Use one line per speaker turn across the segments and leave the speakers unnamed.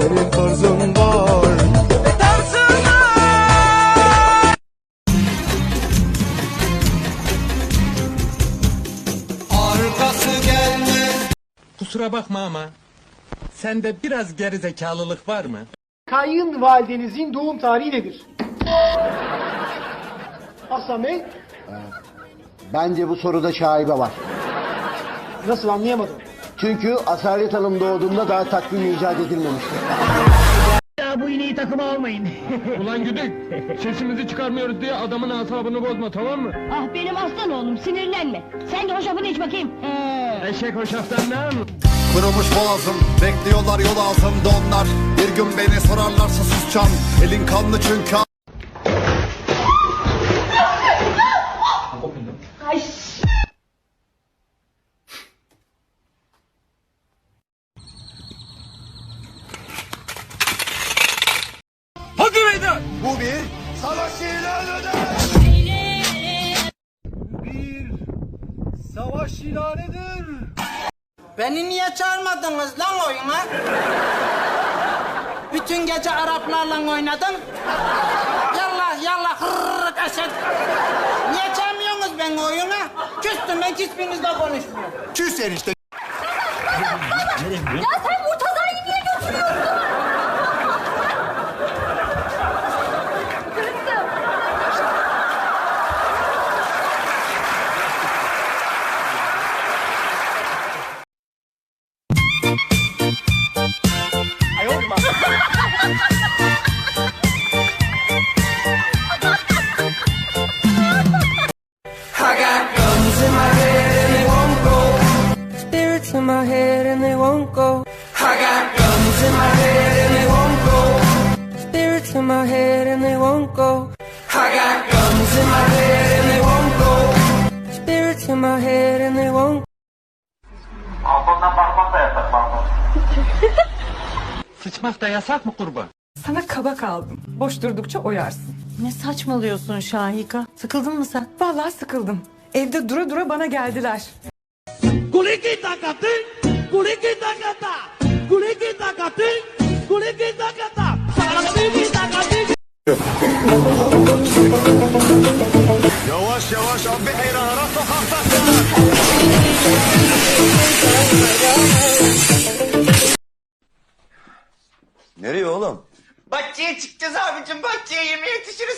senin tarzın var
Kusura bakma ama sende biraz gerizekalılık var mı?
Kayınvalidenizin doğum tarihi nedir? Aslan Bey,
Bence bu soruda şaibe var.
nasıl anlayamadım.
Çünkü Asalet Hanım doğduğunda daha takvim icat edilmemişti.
Ulan güdük sesimizi çıkarmıyoruz diye adamın asabını bozma tamam mı?
Ah benim aslan oğlum sinirlenme. Sen de hoşafını iç bakayım. Ee,
Eşek hoşaftan ne?
Kırılmış boğazım Bekliyorlar yol ağzımda onlar Bir gün beni sorarlarsa susacağım Elin kanlı çünkü
Hadi meydan!
Bu bir savaş ilanıdır Bir savaş ilanıdır
Beni niye çağırmadınız lan oyuna? Bütün gece Araplarla oynadın. Yallah yallah hırrrr kaşet. Niye çağırmıyorsunuz beni oyuna? Küstüm ben hiçbirinizle konuşmuyorum.
Küs enişte
ya sen in my head and they won't go.
Spirits in my head and they won't go I got guns in my head and they won't go. Spirits in my head and they won't go. I got guns in my head and they won't go. Spirits in my head and they won't
Sıçmak da yasak mı kurban?
Sana kabak aldım. Boş durdukça oyarsın.
Ne saçmalıyorsun Şahika? Sıkıldın mı sen?
Vallahi sıkıldım. Evde dura dura bana geldiler.
Yavaş yavaş abi heyrara sokakta Nereye oğlum?
Bahçeye çıkacağız abicim bahçeye yemeğe yetişiriz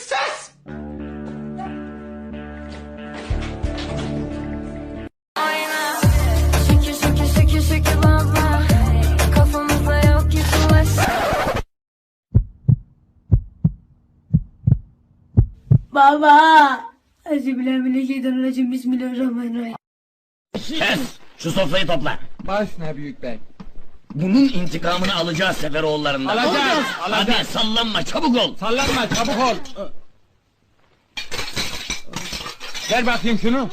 şükür baba. Bismillahirrahmanirrahim.
Kes! Şu sofrayı topla.
Baş ne büyük bey.
Bunun intikamını alacağız Seferoğullarından.
Alacağız,
Hadi
alacağız.
sallanma çabuk ol.
Sallanma çabuk ol. Ver bakayım şunu.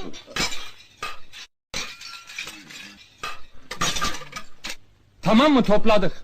Tamam mı topladık?